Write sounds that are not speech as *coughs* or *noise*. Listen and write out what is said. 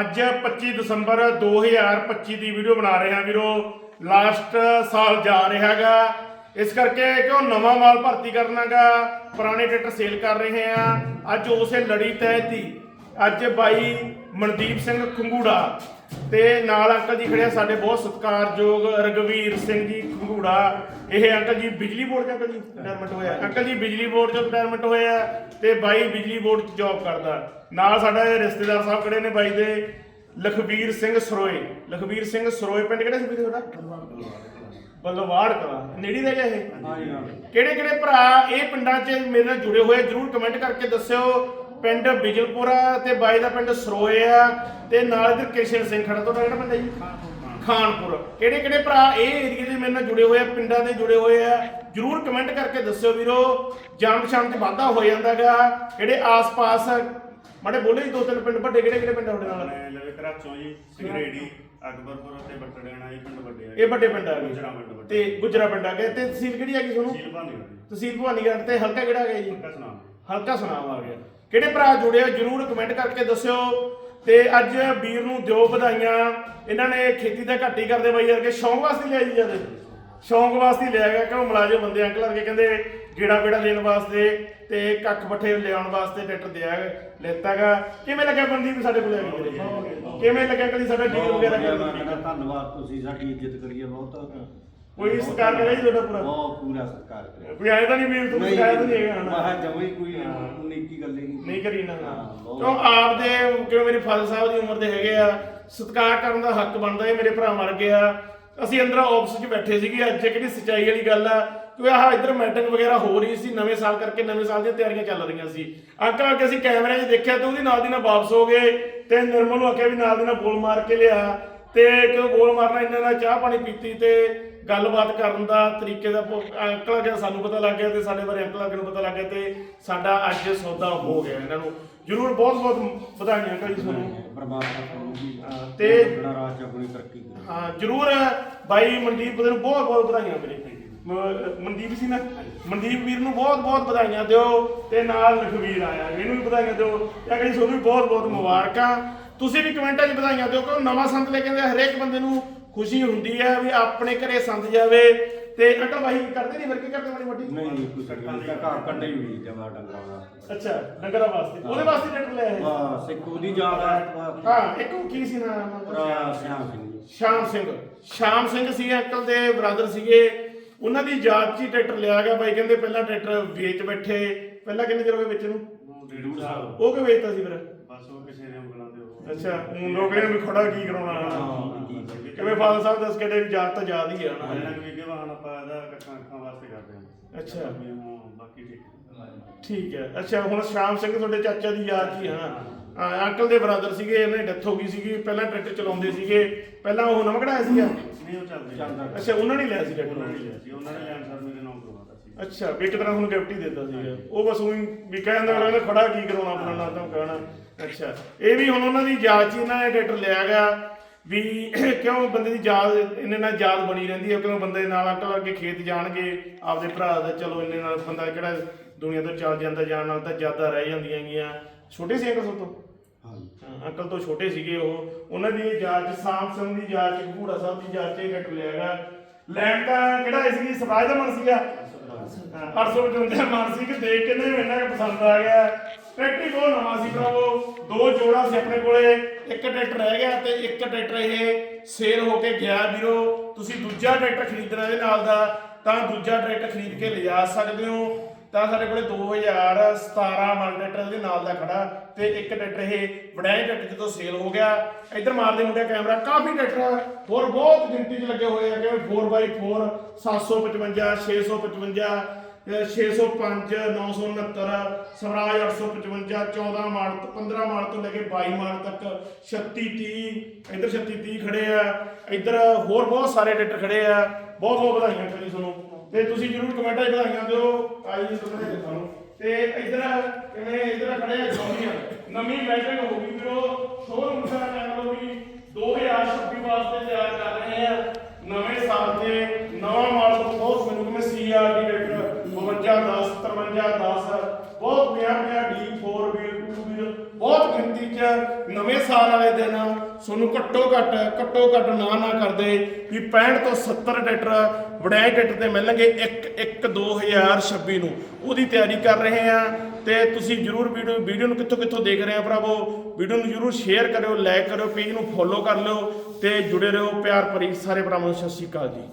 ਅੱਜ 25 ਦਸੰਬਰ 2025 ਦੀ ਵੀਡੀਓ ਬਣਾ ਰਹੇ ਹਾਂ ਵੀਰੋ। ਲਾਸਟ ਸਾਲ ਜਾ ਰਿਹਾ ਹੈਗਾ। ਇਸ ਕਰਕੇ ਕਿਉਂ ਨਵਾਂ ਮਾਲ ਭਰਤੀ ਕਰਨਾਗਾ ਪੁਰਾਣੇ ਟਰੈਕਟਰ ਸੇਲ ਕਰ ਰਹੇ ਆ ਅੱਜ ਉਸੇ ਲੜੀ ਤਹਿਤ ਹੀ ਅੱਜ ਬਾਈ ਮਨਦੀਪ ਸਿੰਘ ਖੰਗੂੜਾ ਤੇ ਨਾਲ ਅੰਕਲ ਜੀ ਖੜੇ ਆ ਸਾਡੇ ਬਹੁਤ ਸਤਿਕਾਰਯੋਗ ਰਗਵੀਰ ਸਿੰਘ ਜੀ ਖੰਗੂੜਾ। ਇਹ ਅੰਕਲ ਜੀ ਬਿਜਲੀ ਬੋਰਡ ਚ ਅੰਕਲ ਜੀ ਰਿਟਾਇਰਮੈਂਟ ਹੋਇਆ। ਅੰਕਲ ਜੀ ਬਿਜਲੀ ਬੋਰਡ ਚ ਰਿਟਾਇਰਮੈਂਟ ਹੋਇਆ ਤੇ ਬਾਈ ਬਿਜਲੀ ਬੋਰਡ ਚ ਜੌਬ ਕਰਦਾ। ਨਾਲ ਸਾਡਾ ਇਹ ਰਿਸ਼ਤੇਦਾਰ ਸਾਹਿਬ ਖੜੇ ਨੇ ਬਾਈ ਦੇ ਲਖਵੀਰ ਸਿੰਘ ਸਰੋਏ। ਲਖਵੀਰ ਸਿੰਘ ਸਰੋਏ ਪਿੰਡ ਕਿਹੜਾ ਸੀ ਵੀਰੇ ਤੁਹਾਡਾ? ਬੱਲਵਾੜ ਕਲਾ। ਨੇੜੀ ਦਾ ਇਹ? ਕਿਹੜੇ ਕਿਹੜੇ ਭਰਾ ਇਹ ਪਿੰਡਾਂ 'ਚ ਮੇਰੇ ਨਾਲ ਜੁੜੇ ਹੋਏ ਜਰੂਰ ਕਮੈਂਟ ਕਰਕੇ ਦੱਸਿਓ। ਪਿੰਡ ਬਿਜਲਪੁਰਾ ਤੇ ਬਾਈ ਦਾ ਪਿੰਡ ਸਰੋਏ ਆ ਤੇ ਨਾਲ ਇਧਰ ਕਿਸ਼ਨ ਸਿੰਘ ਖੜਾ ਤੁਹਾਡਾ ਕਿਹੜਾ ਪਿੰਡ ਹੈ ਜੀ। ਖਾਨਪੁਰ। ਕਿਹੜੇ ਕਿਹੜੇ ਭਰਾ ਇਹ ਏਰੀਏ ਦੇ ਮੇਰੇ ਨਾਲ ਜੁੜੇ ਹੋਏ ਆ ਪਿੰਡਾਂ ਦੇ ਜੁੜੇ ਹੋਏ ਆ ਜਰੂਰ ਕਮੈਂਟ ਕਰਕੇ ਦੱਸਿਓ ਵੀਰੋ। ਜਾਣ ਪਛਾਣ 'ਚ ਵਾਧਾ ਹੋ ਜਾਂਦਾਗਾ ਜਿਹੜੇ ਆਸ-ਪਾਸ ਮਾੜੇ ਬੋਲੇ ਜੀ ਦੋ ਤਿੰਨ ਪਿੰਡ ਵੱਡੇ ਕਿਹੜੇ ਕਿਹੜੇ ਪਿੰਡ ਤੁਹਾਡੇ ਨਾਲ? ਮੈਂ ਲਵੇ ਕਰਾਚੋਂ ਜੀ ਸਿਗਰੇੜੀ ਅਕਬਰਪੁਰ ਤੇ ਬੱਟੜਿਆਣਾ ਇਹ ਪਿੰਡ ਵੱਡੇ ਆ। ਇਹ ਵੱਡੇ ਪਿੰਡ ਆ ਗਏ। ਗੁਜਰਾਂ ਪਿੰਡ ਵੱਡੇ ਤੇ ਗੁਜਰਾ ਪਿੰਡ ਆ ਗਏ। ਤੇ ਤਹਿਸੀਲ ਕਿਹੜੀ ਆ ਗਈ ਤੁਹਾਨੂੰ? ਤਹਿਸੀਲ ਭਵਾਨੀਗੜ੍ਹ। ਤੇ ਹਲਕਾ ਕਿਹੜਾ ਆ ਗਿਆ ਜੀ? ਪੱਕਾ ਸੁਣਾ ਹਲਕਾ ਸੁਨਾਮ ਆ ਗਿਆ। ਕਿਹੜੇ ਭਰਾ ਜੁੜੇ ਹੋ ਜਰੂਰ ਕਮੈਂਟ ਕਰਕੇ ਦੱਸਿਓ। ਤੇ ਅੱਜ ਵੀਰ ਨੂੰ ਦਿਓ ਵਧਾਈਆਂ। ਇਹਨਾਂ ਨੇ ਖੇਤੀ ਦਾ ਘੱਟ ਕਰਦੇ ਬਾਈ ਯਾਰ ਕਿ ਸ਼ੌਂਕ ਵਾਸਤੇ ਲਿਆ ਜੀ ਸ਼ੌਂਕ ਵਾਸਤੇ ਲਿਆ ਗਿਆ। ਕਿਉਂ ਮੁਲਾਜ਼ਮ ਬੰਦੇ ਅੰਕਲ ਵਰਗੇ ਕਹਿੰਦੇ ਗੇੜਾ ਗੇੜਾ ਲੈਣ ਵਾਸਤੇ ਤੇ ਕੱਖ ਪੱਠੇ ਲਿਆਉਣ ਵਾਸਤੇ ਟਰੈਕਟਰ ਦਿਆ ਲੈਤਾਗਾ ਕਿਵੇਂ ਲੱਗਿਆ ਬੰਦੀ ਵੀ ਸਾਡੇ ਕੋਲ ਆ ਗਈ ਕਿਵੇਂ ਲੱਗਿਆ ਕਦੀ ਸਾਡਾ ਡੀਲ ਵਗੈਰਾ? ਮੈਂ ਕਹਿੰਦਾ ਧੰਨਵਾਦ ਤੁਸੀਂ ਸਾਡੀ ਇੱਜ਼ਤ ਕਰੀਏ ਬਹੁਤ। ਕੋਈ ਸਤਿਕਾਰ ਕਰਿਆ ਜੀ ਤੁਹਾਡਾ ਪੂਰਾ? ਬਹੁਤ ਪੂਰਾ ਸਤਿਕਾਰ ਕਰਿਆ ਕੋਈ ਆਇਆ ਤਾਂ ਨਹੀਂ ਵੀਰ ਤੁਹਾਨੂੰ ਸਿਖਾਇਆ ਤਾਂ ਨਹੀਂ ਹੈਗਾ ਹਨਾ ਮਹਾ ਜਮਾ ਹੀ ਕੋਈ ਨਿੱਕੀ ਗੱਲ ਹੀ ਨਹੀਂ ਕਰੀ ਨਾ। ਕਿਉਂ ਆਪਦੇ ਕਿਉਂ ਮੇਰੇ ਫਾਦਰ ਸਾਹਿਬ ਦੀ ਉਮਰ ਦੇ ਹੈਗੇ ਆ ਸਤਿਕਾਰ ਕਰਨ ਦਾ ਹੱਕ ਬਣਦਾ ਹੈ ਮੇਰੇ ਭਰਾ ਮਰ ਗਿਆ ਅਸੀਂ ਅੰਦਰ ਆਫਿਸ 'ਚ ਬੈਠੇ ਸੀਗੇ ਅੱਜ ਕਿਹੜੀ ਸਚਾਈ ਵਾਲੀ ਗੱਲ ਆ ਕਿ ਆਹ ਇੱਧਰ ਮੀਟਿੰਗ ਵਗੈਰਾ ਹੋ ਰਹੀ ਸੀ ਨਵੇਂ ਸਾਲ ਕਰਕੇ ਨਵੇਂ ਸਾਲ ਦੀਆਂ ਤਿਆਰੀਆਂ ਚੱਲ ਰਹੀਆਂ ਸੀ। ਅੰਕਲ ਅੱਗੇ ਅਸੀਂ ਕੈਮਰੇ 'ਚ ਦੇਖਿਆ ਤੇ ਉਹਦੀ ਨਾਲ ਦੀ ਨਾਲ ਵਾਪਸ ਹੋ ਗਏ ਤੇ ਨਿਰਮਲ ਨੂੰ ਆਖਿਆ ਵੀ ਨਾਲ ਦੀ ਨਾਲ ਬੋਲ ਮਾਰ ਕੇ ਲਿਆ। ਤੇ ਕਿਉਂ ਬੋਲ ਮਾਰਨਾ ਇਹਨਾਂ ਨਾਲ ਚਾਹ ਪਾਣੀ ਪੀਤੀ ਤੇ ਗੱਲਬਾਤ ਕਰਨ ਦਾ ਤਰੀਕੇ ਦਾ ਅੰਕਲ ਅਗੇ ਸਾਨੂੰ ਪਤਾ ਲੱਗ ਗਿਆ ਤੇ ਸਾਡੇ ਬਾਰੇ ਅੰਕਲ ਅਗੇ ਨੂੰ ਪਤਾ ਲੱਗ ਗਿਆ ਤੇ ਸਾਡਾ ਅੱਜ ਸੌਦਾ ਹੋ ਗਿਆ ਇਹਨਾਂ ਨੂੰ। ਜਰੂਰ ਬਹੁਤ ਬਹੁਤ ਵਧਾਈਆਂ ਅੰਕਲ ਜੀ ਤੁਹਾਨੂੰ। ਪਰਮਾਤਮਾ ਤੁਹਾਨੂੰ ਵੀ ਤੇ- ਬੜਾ ਰਾਜ ਆਪਣੀ ਤਰੱਕੀ ਕਰੇ। ਹਾਂ ਜਰੂਰ ਬਾਈ ਮਨਦੀਪ ਵੀਰ ਨੂੰ ਬਹੁਤ ਬਹੁਤ ਵਧਾਈਆਂ ਮੇਰੇ ਮਨਦੀਪ ਸੀ ਨਾ? ਮਨਦੀਪ ਵੀਰ ਨੂੰ ਬਹੁਤ ਬਹੁਤ ਵਧਾਈਆਂ ਦਿਓ ਤੇ ਨਾਲ ਲਖਵੀਰ ਆਇਆ ਇਹਨੂੰ ਵੀ ਵਧਾਈਆਂ ਦਿਓ। ਤੇ ਅਗਲੀ ਤੁਹਾਨੂੰ ਵੀ ਬਹੁਤ ਬਹੁਤ ਮੁਬਾਰਕਾਂ। ਤੁਸੀਂ ਵੀ ਕਮੈਂਟਾਂ 'ਚ ਵਧਾਈਆਂ ਦਿਓ ਕਿਉਂ ਨਵਾਂ ਸੰਤ ਲੈ ਕੇ ਆਉਂਦੇ ਆ, ਹਰੇਕ ਬੰਦੇ ਨੂੰ ਖੁਸ਼ੀ ਹੁੰਦੀ ਹੈ ਵੀ ਆਪਣੇ ਘਰੇ ਸੰਤ ਜਾਵੇ ਤੇ ਅੰਕਲ ਬਾਈ ਕਰਦੇ ਨਹੀਂ ਵਰਕੇ ਕਰਦੇ ਮਾੜੀ ਮੋਟੀ ਨਹੀਂ ਨਹੀਂ ਕੋਈ ਸੱਟਾਂ ਘਰ ਕੰਡੇ ਵੀ ਜਮਾ ਡੰਗਰਾਂ ਦਾ। ਅੱਛਾ ਡੰਗਰਾਂ ਵਾਸਤੇ। ਉਹਦੇ ਵਾਸਤੇ ਟਰੈਕਟਰ ਲਿਆ ਹੈ ਬਸ ਇੱਕ ਉਹਦੀ ਯਾਦ ਆ। ਹਾਂ ਇੱਕ ਉਹ ਕੀ ਸੀ ਨਾਮ? ਭਰਾ ਸਿਆਮ ਸਿੰਘ। ਜੀ ਸ਼ਾਮ ਸਿੰਘ। ਸ਼ਾਮ ਸਿੰਘ ਸੀ ਅੰਕਲ ਦੇ ਬ੍ਰਦਰ ਸੀਗੇ। ਉਹਨਾਂ ਦੀ ਯਾਦ 'ਚ ਹੀ ਟਰੈਕਟਰ ਲਿਆ ਗਿਆ ਬਾਈ ਕਹਿੰਦੇ ਪਹਿਲਾਂ ਟਰੈਕਟਰ ਵੇਚ ਬੈਠੇ। ਪਹਿਲਾਂ ਕਿੰਨੇ ਚਿਰ ਹੋ ਗਏ ਵੇਚ ਨੂੰ? ਉਹ ਡੇਢ ਸਾਲ। ਉਹ ਕਿ ਵੇਚਤਾ ਸੀ ਫਿਰ? ਬਸ ਉਹ ਕਿਸੇ ਨੇ ਉਂਗਲਾਂ ਦੇ ਉਹ ਅੱਛਾ ਹੁਣ ਲੋਕ ਕਹਿੰਦੇ ਵੀ ਖੜਾ ਕੀ ਕਰਾਉਣਾ? ਕਿਵੇਂ ਫਾਦਰ ਸਾਹਿਬ ਦੱਸ ਕੇ ਵੀ ਯਾਦ ਤਾਂ ਯਾਦ ਹੀ ਆ। ਨਾ ਇਹਨਾਂ ਨੂੰ ਵੀ ਵਾਹਨ ਆਪਾਂ ਇਹਦਾ ਕੱਖਾਂ ਅੱਖਾਂ ਵਾਸਤੇ ਕਰਦੇ ਹਾਂ। ਅੱਛਾ। ਵੀ ਹੁਣ ਬਾਕੀ ਠੀਕ ਠੀਕ ਹੈ। ਅੱਛਾ ਹੁਣ ਸ਼ਾਮ ਸਿੰਘ ਤੁਹਾਡੇ ਚਾਚਾ ਦੀ ਯਾਦ 'ਚ ਹੀ? ਹੈ। ਹਾਂ, ਅੰਕਲ ਦੇ ਬ੍ਰਦਰ ਸੀਗੇ ਇਹਨਾਂ ਦੀ ਡੈਥ ਹੋ ਗਈ ਸੀਗੀ। ਪਹਿਲਾਂ ਟਰੈਕਟਰ ਚਲਾਉਂਦੇ ਸੀਗੇ। ਪਹਿਲਾਂ ਉਹ ਨਵਾਂ ਕਢਾਇਆ ਸੀਗਾ? ਨਹੀਂ ਉਹ ਚੱਲਦੇ ਚੱਲਦਾ। ਅੱਛਾ ਉਹਨਾਂ ਨੇ ਲਿਆ ਸੀ ਉਹਨਾਂ ਨੇ ਟਰੈਕਟਰ ਲਿਆ ਸੀ ਉਹਨਾਂ ਨੇ ਲੈਣ ਸਰ ਮੇਰੇ ਨਾਮ ਕਰਵਾਤਾ ਸੀ। ਅੱਛਾ ਵੀ ਇੱਕ ਤਰ੍ਹਾਂ ਹੁਣ ਗਿਫਟ ਹੀ ਦਿੱਤਾ ਸੀਗਾ। ਉਹ ਬਸ ਉਹੀ ਵੀ ਕਹਿੰਦਾ ਉਹਨਾਂ ਖੜਾ ਕੀ ਕਰਾਉਣਾ ਆਪਣਾ ਨਾ ਤਾਂ ਕਹਿਣਾ। ਅੱਛਾ ਇਹ ਵੀ ਹੁਣ ਉਹਨਾਂ ਦੀ ਯਾਦ 'ਚ ਹੀ ਇਹਨਾਂ ਨੇ ਟਰੈਕਟਰ ਲਿਆ ਗਿਆ ਵੀ *coughs* ਕਿਉਂ ਬੰਦੇ ਦੀ ਯਾਦ ਇੰਨੇ ਨਾਲ ਯਾਦ ਬਣੀ ਰਹਿੰਦੀ ਹੈ ਕਿਉਂ ਬੰਦੇ ਨਾਲ ਅੰਕਲ ਵਰਗੇ ਖੇਤ ਜਾਣਗੇ ਆਪਦੇ ਭਰਾ ਦਾ ਚਲੋ ਇੰਨੇ ਨਾਲ ਬੰਦਾ ਕਿਹੜਾ ਦੁਨੀਆ ਤੋਂ ਚੱਲ ਜਾਂਦਾ ਜਾਣ ਨਾਲ ਤਾਂ ਯਾਦਾਂ ਰਹਿ ਜਾਂਦੀਆਂ ਗੀਆਂ ਛੋਟੇ ਸੀ ਅੰਕਲ ਤੋਂ? ਹਾਂ, ਅੰਕਲ ਤੋਂ ਛੋਟੇ ਸੀਗੇ ਉਹ। ਉਹਨਾਂ ਦੀ ਯਾਦ ਚ ਸਾਮ ਸਿੰਘ ਦੀ ਯਾਦ ਚ ਘੂੜਾ ਸਾਹਿਬ ਦੀ ਯਾਦ ਚ ਇਹ ਟਰੈਕਟਰ ਲਿਆਗਾ ਲੈਣ ਤਾਂ ਕਿਹੜਾ ਸਵਰਾਜ ਦਾ ਮਨ ਸੀਗਾ? ਹਾਂ 855 ਮਨ ਸੀ ਕਿ ਦੇਖ ਕੇ ਨਾ ਇੰਨਾ ਕੁ ਪਸੰਦ ਆ ਗਿਆ। ਟਰੈਕਟਰ ਬਹੁਤ ਨਵਾਂ ਸੀ ਭਰਾਵੋ। ਦੋ ਜੋੜਾ ਸੀ ਆਪਣੇ ਕੋਲੇ। ਇੱਕ ਟਰੈਕਟਰ ਰਹਿ ਗਿਆ ਤੇ ਇੱਕ ਟਰੈਕਟਰ ਇਹ ਸੇਲ ਹੋ ਕੇ ਗਿਆ ਵੀਰੋ। ਤੁਸੀਂ ਦੂਜਾ ਟਰੈਕਟਰ ਖਰੀਦਣਾ ਇਹਦੇ ਨਾਲ ਦਾ ਤਾਂ ਦੂਜਾ ਟਰੈਕਟਰ ਖਰੀਦ ਕੇ ਲਿਜਾ ਸਕਦੇ ਹੋ। ਤਾਂ ਸਾਡੇ ਕੋਲੇ 2017 ਮਾਡਲ ਟਰੈਕਟਰ ਦੇ ਨਾਲ ਦਾ ਖੜਾ ਤੇ ਇੱਕ ਟਰੈਕਟਰ ਇਹ ਵਡਾਈ ਟਰੈਕਟਰ ਜਦੋਂ ਸੇਲ ਹੋ ਗਿਆ। ਇੱਧਰ ਮਾਰਦੇ ਮੁੰਡੇ ਕੈਮਰਾ, ਕਾਫੀ ਟਰੈਕਟਰ ਹੋਰ ਬਹੁਤ ਗਿਣਤੀ 'ਚ ਲੱਗੇ ਹੋਏ ਆ, ਜਿਵੇਂ 4x4 755 655 605 969 ਸਵਰਾਜ 855 14 ਮਾਡਲ ਤੋਂ 15 ਮਾਡਲ ਤੋਂ ਲੈ ਕੇ 22 ਮਾਡਲ ਤੱਕ 36 30 ਇੱਧਰ 36 30 ਖੜੇ ਆ। ਇੱਧਰ ਹੋਰ ਬਹੁਤ ਸਾਰੇ ਟਰੈਕਟਰ ਖੜੇ ਆ। ਬਹੁਤ ਬਹੁਤ ਵਧਾਈਆਂ ਕਰੀ ਤੁਹਾਨੂੰ। ਤੇ ਤੁਸੀਂ ਜਰੂਰ ਕਮੈਂਟਾਂ 'ਚ ਵਧਾਈਆਂ ਦਿਓ, ਆਈ ਜੀ ਤੁਹਾਨੂੰ ਦੇ ਤੁਹਾਨੂੰ। ਤੇ ਇੱਧਰ ਕਿਵੇਂ ਇੱਧਰ ਖੜੇ ਆ ਜੌਨੀਆਂ ਨਵੀਂ ਬੈਟਿੰਗ ਹੋ ਗਈ ਵੀਰੋ ਸ਼ੋਰੂਮ ਦਾ ਚੈਨਲ ਵੀ 2026 ਵਾਸਤੇ ਤਿਆਰ ਕਰ ਰਹੇ ਆ ਨਵੇਂ ਸਾਲ ਤੇ ਨਵਾਂ ਮਾਡਲ ਬਹੁਤ ਮੈਨੂੰ ਕਿਵੇਂ ਸੀਆਰ ਦੀ ਟਰੈਕਟਰ 52 10 53 10 ਬਹੁਤ ਪਿਆ ਪਿਆ D4 ਵੀਲ 2 ਵੀਲ ਬਹੁਤ ਗਿਣਤੀ ਚ ਨਵੇਂ ਸਾਲ ਵਾਲੇ ਦਿਨ ਦਿਨ ਤੁਹਾਨੂੰ ਘੱਟੋ ਘੱਟ ਘੱਟੋ ਘੱਟ ਨਾ ਨਾ ਕਰਦੇ ਵੀ 65 ਤੋਂ 70 ਟਰੈਕਟਰ ਵਡਾਈ ਟਰੈਕਟਰ ਤੇ ਮਿਲਣਗੇ 1 1 2026 ਨੂੰ। ਉਹਦੀ ਤਿਆਰੀ ਕਰ ਰਹੇ ਆ ਤੇ ਤੁਸੀਂ ਜਰੂਰ ਵੀਡੀਓ ਵੀਡੀਓ ਨੂੰ ਕਿੱਥੋਂ ਕਿੱਥੋਂ ਦੇਖ ਰਹੇ ਆ ਭਰਾਵੋ? ਵੀਡੀਓ ਨੂੰ ਜਰੂਰ ਸ਼ੇਅਰ ਕਰਿਓ ਲਾਈਕ ਕਰਿਓ ਪੇਜ ਨੂੰ ਫੋਲੋ ਕਰ ਲਿਓ ਤੇ ਜੁੜੇ ਰਹੋ ਪਿਆਰ ਭਰੀ ਸਾਰੇ ਭਰਾਵਾਂ ਨੂੰ ਸਤਿ ਸ਼੍ਰੀ ਅਕਾਲ ਜੀ।